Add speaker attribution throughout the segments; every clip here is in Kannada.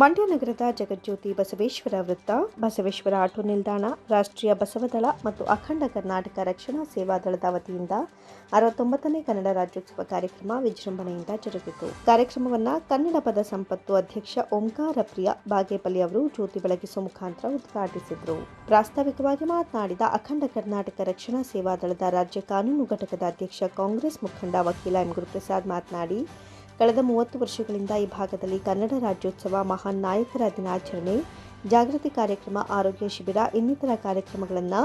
Speaker 1: ಮಂಡ್ಯ ನಗರದ ಜಗಜ್ಯೋತಿ ಬಸವೇಶ್ವರ ವೃತ್ತ, ಬಸವೇಶ್ವರ ಆಟೋ ನಿಲ್ದಾಣ, ರಾಷ್ಟ್ರೀಯ ಬಸವದಳ ಮತ್ತು ಅಖಂಡ ಕರ್ನಾಟಕ ರಕ್ಷಣಾ ಸೇವಾ ದಳದ ವತಿಯಿಂದ ಅರವತ್ತೊಂಬತ್ತನೇ ಕನ್ನಡ ರಾಜ್ಯೋತ್ಸವ ಕಾರ್ಯಕ್ರಮ ವಿಜೃಂಭಣೆಯಿಂದ ಜರುಗಿತು. ಕಾರ್ಯಕ್ರಮವನ್ನು ಕನ್ನಡ ಪದ ಸಂಪತ್ತು ಅಧ್ಯಕ್ಷ ಓಂಕಾರ ಪ್ರಿಯ ಬಾಗೇಪಲ್ಲಿ ಅವರು ಜ್ಯೋತಿ ಬೆಳಗಿಸುವ ಮುಖಾಂತರ ಉದ್ಘಾಟಿಸಿದರು. ಪ್ರಾಸ್ತಾವಿಕವಾಗಿ ಮಾತನಾಡಿದ ಅಖಂಡ ಕರ್ನಾಟಕ ರಕ್ಷಣಾ ಸೇವಾ ದಳದ ರಾಜ್ಯ ಕಾನೂನು ಘಟಕದ ಅಧ್ಯಕ್ಷ ಕಾಂಗ್ರೆಸ್ ಮುಖಂಡ ವಕೀಲ ಎಂ ಗುರುಪ್ರಸಾದ್ ಮಾತನಾಡಿ ಕಳೆದ ಮೂವತ್ತು ವರ್ಷಗಳಿಂದ ಈ ಭಾಗದಲ್ಲಿ ಕನ್ನಡ ರಾಜ್ಯೋತ್ಸವ ಮಹಾನ್ ನಾಯಕರ ದಿನಾಚರಣೆ, ಜಾಗೃತಿ ಕಾರ್ಯಕ್ರಮ, ಆರೋಗ್ಯ ಶಿಬಿರ, ಇನ್ನಿತರ ಕಾರ್ಯಕ್ರಮಗಳನ್ನು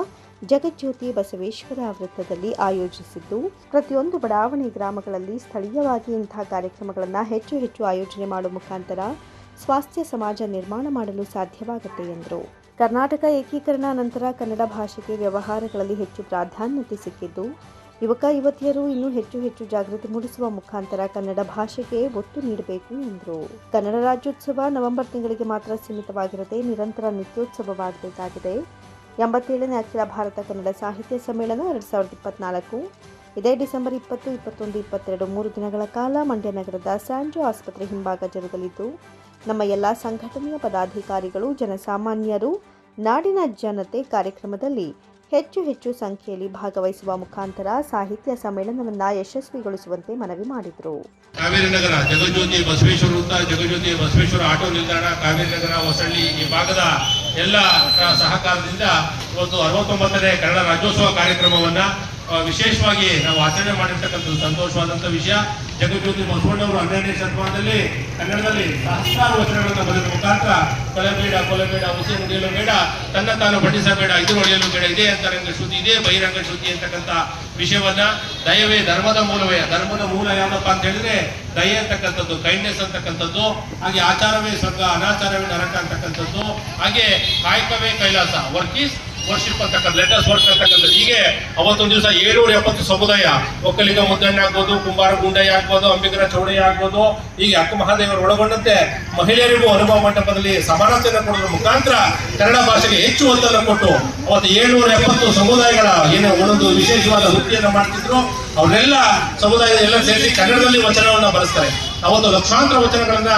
Speaker 1: ಜಗಜ್ಯೋತಿ ಬಸವೇಶ್ವರ ವೃತ್ತದಲ್ಲಿ ಆಯೋಜಿಸಿದ್ದು, ಪ್ರತಿಯೊಂದು ಬಡಾವಣೆ ಗ್ರಾಮಗಳಲ್ಲಿ ಸ್ಥಳೀಯವಾಗಿ ಇಂತಹ ಕಾರ್ಯಕ್ರಮಗಳನ್ನು ಹೆಚ್ಚು ಹೆಚ್ಚು ಆಯೋಜನೆ ಮಾಡುವ ಮುಖಾಂತರ ಸ್ವಾಸ್ಥ್ಯ ಸಮಾಜ ನಿರ್ಮಾಣ ಮಾಡಲು ಸಾಧ್ಯವಾಗುತ್ತೆ ಎಂದರು. ಕರ್ನಾಟಕ ಏಕೀಕರಣ ನಂತರ ಕನ್ನಡ ಭಾಷೆಗೆ ವ್ಯವಹಾರಗಳಲ್ಲಿ ಹೆಚ್ಚು ಪ್ರಾಧಾನ್ಯತೆ ಸಿಕ್ಕಿದ್ದು ಯುವಕ ಯುವತಿಯರು ಇನ್ನೂ ಹೆಚ್ಚು ಹೆಚ್ಚು ಜಾಗೃತಿ ಮೂಡಿಸುವ ಮುಖಾಂತರ ಕನ್ನಡ ಭಾಷೆಗೆ ಒತ್ತು ನೀಡಬೇಕು ಎಂದರು. ಕನ್ನಡ ರಾಜ್ಯೋತ್ಸವ ನವೆಂಬರ್ ತಿಂಗಳಿಗೆ ಮಾತ್ರ ಸೀಮಿತವಾಗಿರದೆ ನಿರಂತರ ನಿತ್ಯೋತ್ಸವವಾಗಬೇಕಾಗಿದೆ. ಎಂಬತ್ತೇಳನೇ ಅಖಿಲ ಭಾರತ ಕನ್ನಡ ಸಾಹಿತ್ಯ ಸಮ್ಮೇಳನ ಎರಡು ಸಾವಿರದ ಇಪ್ಪತ್ನಾಲ್ಕು. ಇದೇ ಡಿಸೆಂಬರ್ ಇಪ್ಪತ್ತು, ಇಪ್ಪತ್ತೊಂದು, ಇಪ್ಪತ್ತೆರಡು ಮೂರು ದಿನಗಳ ಕಾಲ ಮಂಡ್ಯ ನಗರದ ಸ್ಯಾಂಜೋ ಆಸ್ಪತ್ರೆ ಹಿಂಭಾಗ ಜರುಗಲಿದ್ದು, ನಮ್ಮ ಎಲ್ಲ ಸಂಘಟನೆಯ ಪದಾಧಿಕಾರಿಗಳು, ಜನಸಾಮಾನ್ಯರು, ನಾಡಿನ ಜನತೆ ಕಾರ್ಯಕ್ರಮದಲ್ಲಿ ಹೆಚ್ಚು ಹೆಚ್ಚು ಸಂಖ್ಯೆಯಲ್ಲಿ ಭಾಗವಹಿಸುವ ಮುಖಾಂತರ ಸಾಹಿತ್ಯ ಸಮ್ಮೇಳನವನ್ನು ಯಶಸ್ವಿಗೊಳಿಸುವಂತೆ ಮನವಿ ಮಾಡಿದರು.
Speaker 2: ಕಾವೇರಿ ನಗರ, ಜಗಜ್ಯೋತಿ ಬಸವೇಶ್ವರ ವೃತ್ತ, ಜಗಜ್ಯೋತಿ ಬಸವೇಶ್ವರ ಆಟೋ ನಿಲ್ದಾಣ, ಕಾವೇರಿ ನಗರ, ಹೊಸಳ್ಳಿ ಈ ಭಾಗದ ಎಲ್ಲ ಸಹಕಾರದಿಂದ ಒಂದು ಅರವತ್ತೊಂಬತ್ತನೇ ಕನ್ನಡ ರಾಜ್ಯೋತ್ಸವ ಕಾರ್ಯಕ್ರಮವನ್ನ ವಿಶೇಷವಾಗಿ ನಾವು ಆಚರಣೆ ಮಾಡಿರ್ತಕ್ಕಂಥ ಸಂತೋಷವಾದಂಥ ವಿಷಯ. ಜಗಜ್ಯೋತಿ ಬಸವಣ್ಣವರು ಹನ್ನೆರಡನೇ ಶತಮಾನದಲ್ಲಿ ಕನ್ನಡದಲ್ಲಿ ಸಹಸ್ರಾರು ವಚನಗಳನ್ನು ಬರೆದ ಮುಖಾಂತರ ಕೊಲೆಬೇಡ ಕೊಲೆಬೇಡ ಹುಸಿ ಹೊಡೆಯಲು ಬೇಡ, ತನ್ನ ತಾನು ಬಡಿಸಬೇಡ ಇದು ಹೊಡೆಯಲು ಬೇಡ, ಇದೇ ಅಂತರಂಗ ಶುದ್ಧಿ ಇದೇ ಬಹಿರಂಗ ಶುದ್ಧಿ ಅಂತಕ್ಕಂಥ ವಿಷಯವನ್ನ ದಯವೇ ಧರ್ಮದ ಮೂಲವೇ, ಧರ್ಮದ ಮೂಲ ಯಾವ್ದಪ್ಪ ಅಂತ ಹೇಳಿದ್ರೆ ದಯ ಅಂತಕ್ಕಂಥದ್ದು, ಕೈಂಡ್ನೆಸ್ ಅಂತಕ್ಕಂಥದ್ದು, ಹಾಗೆ ಆಚಾರವೇ ಸ್ವರ್ಗ, ಅನಾಚಾರವೇ ನರಕ ಅಂತಕ್ಕಂಥದ್ದು, ಹಾಗೆ ಕಾಯಕವೇ ಕೈಲಾಸ ವರ್ಕ್ ಈಸ್ ವರ್ಷಿಪ್ ಅಂತಕ್ಕಂಥ ಅಂತಕ್ಕಂಥದ್ದು ಹೀಗೆ ಅವತ್ತೊಂದು ದಿವಸ ಏಳ್ನೂರ ಎಪ್ಪತ್ತು ಸಮುದಾಯ, ಒಕ್ಕಲಿಗ ಮುದ್ದಣ್ಣ ಆಗ್ಬೋದು, ಕುಂಬಾರ ಗುಂಡಯ್ಯ ಆಗ್ಬೋದು, ಅಂಬಿಗರ ಚೌಡಯ್ಯ ಆಗ್ಬೋದು, ಹೀಗೆ ಅಕ್ಕ ಮಹಾದೇವರು ಒಳಗೊಂಡಂತೆ ಮಹಿಳೆಯರಿಗೂ ಅನುಭವ ಮಂಟಪದಲ್ಲಿ ಸಮಾನತೆಯನ್ನು ಕೊಡೋದ್ರ ಮುಖಾಂತರ ಕನ್ನಡ ಭಾಷೆಗೆ ಹೆಚ್ಚು ಒತ್ತನ್ನು ಕೊಟ್ಟು ಅವತ್ತು ಏಳ್ನೂರ ಎಪ್ಪತ್ತು ಸಮುದಾಯಗಳ ಏನು ಒಂದೊಂದು ವಿಶೇಷವಾದ ವೃತ್ತಿಯನ್ನು ಮಾಡ್ತಿದ್ರು. ಅವರೆಲ್ಲ ಸಮುದಾಯದ ಎಲ್ಲ ಸೇರಿಸಿ ಕನ್ನಡದಲ್ಲಿ ವಚನವನ್ನು ಬರೆಸ್ತಾರೆ ಅವತ್ತು ಲಕ್ಷಾಂತರ ವಚನಗಳನ್ನ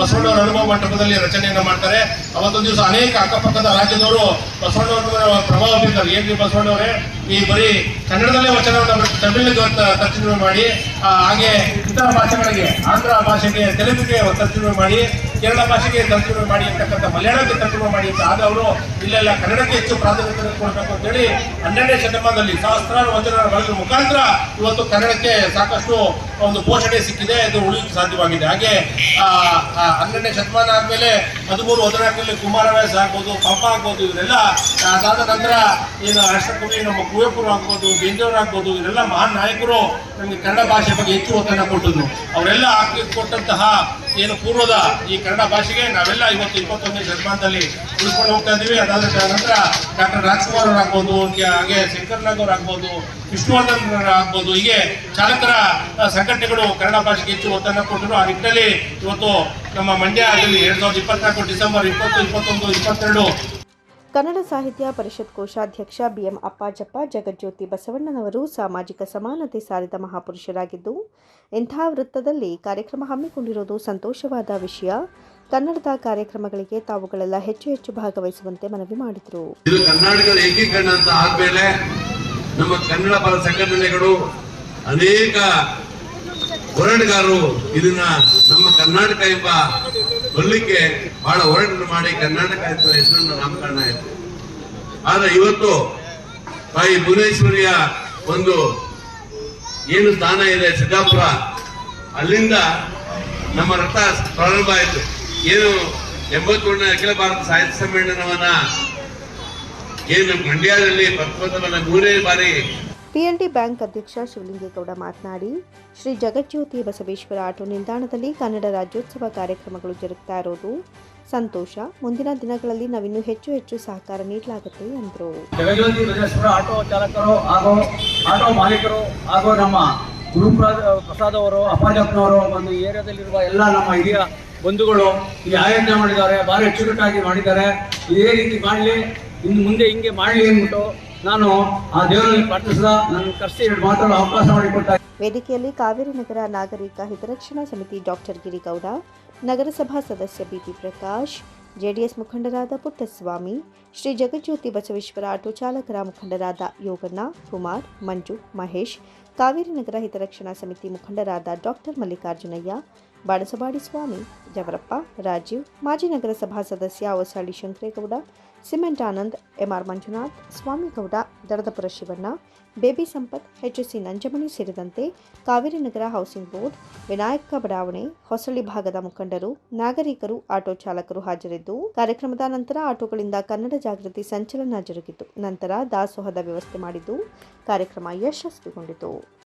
Speaker 2: ಬಸವಣ್ಣವರ ಅನುಭವ ಮಂಟಪದಲ್ಲಿ ರಚನೆಯನ್ನು ಮಾಡ್ತಾರೆ. ಅವತ್ತೊಂದು ದಿವಸ ಅನೇಕ ಅಕ್ಕಪಕ್ಕದ ರಾಜ್ಯದವರು ಬಸವಣ್ಣವರ ಪ್ರಭಾವ ಬೀರ್ತಾರೆ. ಏನ್ರಿ ಬಸವಣ್ಣವರೇ? ಈ ಬರೀ ಕನ್ನಡದಲ್ಲೇ ವಚನವನ್ನು ತಮಿಳಿಗೆ ತರ್ಜುಮೆ ಮಾಡಿ ಹಾಗೆ ಇತರ ಭಾಷೆಗಳಿಗೆ, ಆಂಧ್ರ ಭಾಷೆಗೆ, ತೆಲುಗುಗೆ ತರ್ಜುಮೆ ಮಾಡಿ, ಕೇರಳ ಭಾಷೆಗೆ ತರ್ಜುಮೆ ಮಾಡಿ ಅಂತಕ್ಕಂಥ ಮಲಯಾಳಕ್ಕೆ ತರ್ಜುಮೆ ಮಾಡಿ ಅಂತ ಆದವರು ಇಲ್ಲೆಲ್ಲ ಕನ್ನಡಕ್ಕೆ ಹೆಚ್ಚು ಪ್ರಾಧಾನ್ಯತೆ ಕೊಡಬೇಕು ಅಂತೇಳಿ ಹನ್ನೆರಡನೇ ಶತಮಾನದಲ್ಲಿ ಸಹಸ್ರಾರು ವಚನಗಳ ಬಳಕೆ ಮುಖಾಂತರ ಇವತ್ತು ಕನ್ನಡಕ್ಕೆ ಸಾಕಷ್ಟು ಒಂದು ಪೋಷಣೆ ಸಿಕ್ಕಿದೆ, ಇದು ಉಳಿಯಲು ಸಾಧ್ಯವಾಗಿದೆ. ಹಾಗೆ ಹನ್ನೆರಡನೇ ಶತಮಾನ ಆದಮೇಲೆ ಹದಿಮೂರು, ಹದಿನಾಲ್ಕರಲ್ಲಿ ಕುಮಾರವ್ಯಾಸ ಆಗ್ಬೋದು, ಪಂಪ ಆಗ್ಬೋದು, ಇವರೆಲ್ಲ ಅದಾದ ನಂತರ ಏನು ರಾಷ್ಟ್ರಕವಿ ನಮ್ಮ ಕುವೆಂಪುರು ಆಗ್ಬೋದು ಬೇಂದ್ರವ್ರು ಆಗ್ಬೋದು ಇವರೆಲ್ಲ ಮಹಾನ್ ನಾಯಕರು ನಮಗೆ ಕನ್ನಡ ಭಾಷೆ ಬಗ್ಗೆ ಹೆಚ್ಚು ಒತ್ತನ್ನು ಕೊಟ್ಟಿದ್ರು ಅವರೆಲ್ಲ ಹಾಕಿ ಕೊಟ್ಟಂತಹ ಏನು ಪೂರ್ವದ ಈ ಕನ್ನಡ ಭಾಷೆಗೆ ನಾವೆಲ್ಲ ಇವತ್ತು ಇಪ್ಪತ್ತೊಂದನೇ ಶತಮಾನದಲ್ಲಿ ಉಳ್ಕೊಂಡು ಹೋಗ್ತಾ ಇದ್ದೀವಿ. ಅದಾದ ನಂತರ ಡಾಕ್ಟರ್ ರಾಜ್ಕುಮಾರ್ ಅವ್ರು ಆಗ್ಬೋದು, ಹಾಗೆ ಶಂಕರ್ನಾಗ್ ಆಗ್ಬೋದು, ವಿಷ್ಣುವರ್ಧನ್ ಆಗ್ಬೋದು, ಹೀಗೆ ಚಾಲಕರ ಸಂಘಟನೆಗಳು ಕನ್ನಡ ಭಾಷೆಗೆ ಹೆಚ್ಚು ಒತ್ತನ್ನು ಕೊಟ್ಟರು. ಆ ನಿಟ್ಟಿನಲ್ಲಿ ಇವತ್ತು ನಮ್ಮ ಮಂಡ್ಯದಲ್ಲಿ ಎರಡು ಸಾವಿರದ ಇಪ್ಪತ್ನಾಲ್ಕು ಡಿಸೆಂಬರ್ ಇಪ್ಪತ್ತು, ಇಪ್ಪತ್ತೊಂದು, ಇಪ್ಪತ್ತೆರಡು
Speaker 1: ಕನ್ನಡ ಸಾಹಿತ್ಯ ಪರಿಷತ್ ಕೋಶಾಧ್ಯಕ್ಷ ಬಿಎಂ ಅಪ್ಪಾಜಪ್ಪ ಜಗಜ್ಯೋತಿ ಬಸವಣ್ಣನವರು ಸಾಮಾಜಿಕ ಸಮಾನತೆ ಸಾರಿದ ಮಹಾಪುರುಷರಾಗಿದ್ದು, ಇಂಥ ವೃತ್ತದಲ್ಲಿ ಕಾರ್ಯಕ್ರಮ ಹಮ್ಮಿಕೊಂಡಿರುವುದು ಸಂತೋಷವಾದ ವಿಷಯ. ಕನ್ನಡದ ಕಾರ್ಯಕ್ರಮಗಳಿಗೆ ತಾವುಗಳೆಲ್ಲ ಹೆಚ್ಚು ಹೆಚ್ಚು ಭಾಗವಹಿಸುವಂತೆ ಮನವಿ ಮಾಡಿದರು.
Speaker 3: ಇದು ಕರ್ನಾಟಕದ ಏಕೀಕರಣ ಅಂತ ಆದ್ಮೇಲೆ ನಮ್ಮ ಕನ್ನಡ ಸಂಘಟನೆಗಳು ಅನೇಕ ಹೋರಾಟಗಾರರು ಇದನ್ನ ನಮ್ಮ ಕರ್ನಾಟಕ ಎಂಬ ಬರ್ಲಿಕ್ಕೆ ಬಹಳ ಹೋರಾಟ ಮಾಡಿ ಕರ್ನಾಟಕ ಆಯ್ತು ಹೆಸರನ್ನು ನಾಮಕರಣ ಆಯಿತು ಆದ್ರೆ ಇವತ್ತು ತಾಯಿ ಭುವನೇಶ್ವರಿಯ ಒಂದು ಏನು ಸ್ಥಾನ ಇದೆ ಸಿದ್ದಾಪುರ, ಅಲ್ಲಿಂದ ನಮ್ಮ ರಥ ಪ್ರಾರಂಭ ಆಯಿತು. ಏನು ಎಂಬತ್ತೊಂದನೇ ಅಖಿಲ ಭಾರತ ಸಾಹಿತ್ಯ ಸಮ್ಮೇಳನವನ್ನ ಏನು ಮಂಡ್ಯದಲ್ಲಿ ಪ್ರಪ್ರಥಮ ಮೂರನೇ ಬಾರಿ
Speaker 1: ಪಿಎಲ್ಡಿ ಬ್ಯಾಂಕ್ ಅಧ್ಯಕ್ಷ ಶಿವಲಿಂಗೇಗೌಡ ಮಾತನಾಡಿ, ಶ್ರೀ ಜಗಜ್ಯೋತಿ ಬಸವೇಶ್ವರ ಆಟೋ ನಿಲ್ದಾಣದಲ್ಲಿ ಕನ್ನಡ ರಾಜ್ಯೋತ್ಸವ ಕಾರ್ಯಕ್ರಮಗಳು ಜರುಗ್ತಾ ಇರೋದು ಸಂತೋಷ. ಮುಂದಿನ ದಿನಗಳಲ್ಲಿ ನಾವಿನ್ನೂ ಹೆಚ್ಚು ಹೆಚ್ಚು ಸಹಕಾರ ನೀಡಲಾಗುತ್ತೆ ಎಂದರು.
Speaker 4: ಆಟೋ ಚಾಲಕರು ಹಾಗೂ ಆಟೋ ಮಾಲೀಕರು ಹಾಗೂ ನಮ್ಮ ಗುರುಪ್ರಸಾದ್, ಪ್ರಸಾದ್ ಅವರು ಅಪ್ಪಾಜಪ್ಪನವರು ಒಂದು ಏರಿಯಾದಲ್ಲಿರುವ ಎಲ್ಲ ನಮ್ಮ ಹಿರಿಯ ಬಂಧುಗಳು ಈ ಆಯೋಜನೆ ಮಾಡಿದ್ದಾರೆ, ಭಾರಿ ಅಚ್ಚುಕಟ್ಟಾಗಿ ಮಾಡಿದ್ದಾರೆ. ಇದೇ ರೀತಿ ಮಾಡಲಿ, ಇನ್ನು ಮುಂದೆ ಹಿಂಗೆ ಮಾಡಲಿ ಅಂದ್ಬಿಟ್ಟು ನಾನು ಆ ದೇವರಲ್ಲಿ ಪ್ರಾರ್ಥಿಸಿದ ನನ್ನ ಕಷ್ಟ ಎರಡು ಅವಕಾಶ ಮಾಡಿಕೊಟ್ಟ
Speaker 1: ವೇದಿಕೆಯಲ್ಲಿ ಕಾವೇರಿ ನಗರ ನಾಗರಿಕ ಹಿತರಕ್ಷಣಾ ಸಮಿತಿ ಡಾಕ್ಟರ್ ಗಿರಿಗೌಡ, ನಗರಸಭಾ ಸದಸ್ಯ ಬಿಟಿ ಪ್ರಕಾಶ್, ಜೆಡಿಎಸ್ ಮುಖಂಡರಾದ ಪುಟ್ಟಸ್ವಾಮಿ, ಶ್ರೀ ಜಗಜ್ಯೋತಿ ಬಸವೇಶ್ವರ ಆಟೋ ಚಾಲಕರ ಮುಖಂಡರಾದ ಯೋಗಣ್ಣ, ಕುಮಾರ್, ಮಂಜು, ಮಹೇಶ್, ಕಾವೇರಿ ನಗರ ಹಿತರಕ್ಷಣಾ ಸಮಿತಿ ಮುಖಂಡರಾದ ಡಾಕ್ಟರ್ ಮಲ್ಲಿಕಾರ್ಜುನಯ್ಯ ಬಾಡಸಬಾಡಿ ಸ್ವಾಮಿ, ಜವರಪ್ಪ, ರಾಜೀವ್, ಮಾಜಿ ನಗರಸಭಾ ಸದಸ್ಯ Hosalli Shankaregowda cement Anand, M R Manjunath Swamygowda Daradapura Shivanna, Baby Sampath HSC Nanjamani ಸೇರಿದಂತೆ ಕಾವೇರಿ ನಗರ ಹೌಸಿಂಗ್ ಬೋರ್ಡ್, ವಿನಾಯಕ ಬಡಾವಣೆ, ಹೊಸಳ್ಳಿ ಭಾಗದ ಮುಖಂಡರು, ನಾಗರಿಕರು, ಆಟೋ ಚಾಲಕರು ಹಾಜರಿದ್ದು, ಕಾರ್ಯಕ್ರಮದ ನಂತರ ಆಟೋಗಳಿಂದ ಕನ್ನಡ ಜಾಗೃತಿ ಸಂಚಲನ ಜರುಗಿತು. ನಂತರ ದಾಸೋಹದ ವ್ಯವಸ್ಥೆ ಮಾಡಿದ್ದು, ಕಾರ್ಯಕ್ರಮ ಯಶಸ್ವಿಗೊಂಡಿತು.